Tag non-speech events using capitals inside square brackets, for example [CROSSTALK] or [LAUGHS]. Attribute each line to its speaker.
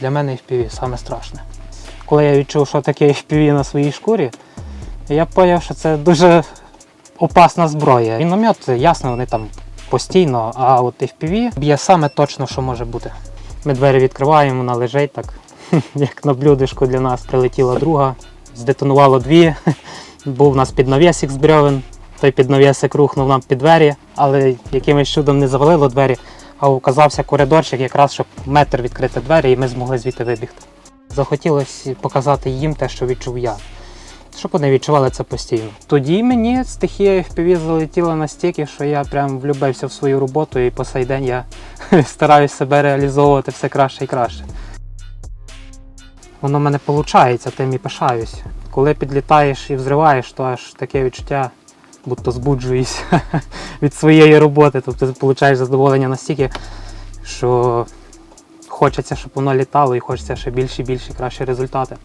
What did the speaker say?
Speaker 1: Для мене FPV саме страшне. Коли я відчув, що таке FPV на своїй шкурі, я зрозумів, що це дуже опасна зброя. Міномет, ясно, вони там постійно, а от FPV б'є саме точно, що може бути. Ми двері відкриваємо, вона лежить так, [LAUGHS] як на блюдечку для нас прилетіла друга, здетонувало дві. [LAUGHS] Був у нас піднавісик з брьовен, той піднавісик рухнув нам під двері, але якимось чудом не завалило двері, а оказався коридорчик, якраз щоб метр відкрити двері, і ми змогли звідти вибігти. Захотілося показати їм те, що відчув я. Щоб вони відчували це постійно. Тоді мені стихія FPV залетіла настільки, що я прям влюбився в свою роботу і по сей день я [LAUGHS] стараюсь себе реалізовувати все краще і краще. Воно в мене виходить, тим і пишаюсь. Коли підлітаєш і взриваєш, то аж таке відчуття, будто збуджуюсь [LAUGHS] від своєї роботи. Тобто ти отримуєш задоволення настільки, що хочеться, щоб воно літало і хочеться ще більше, і більше, кращі результати.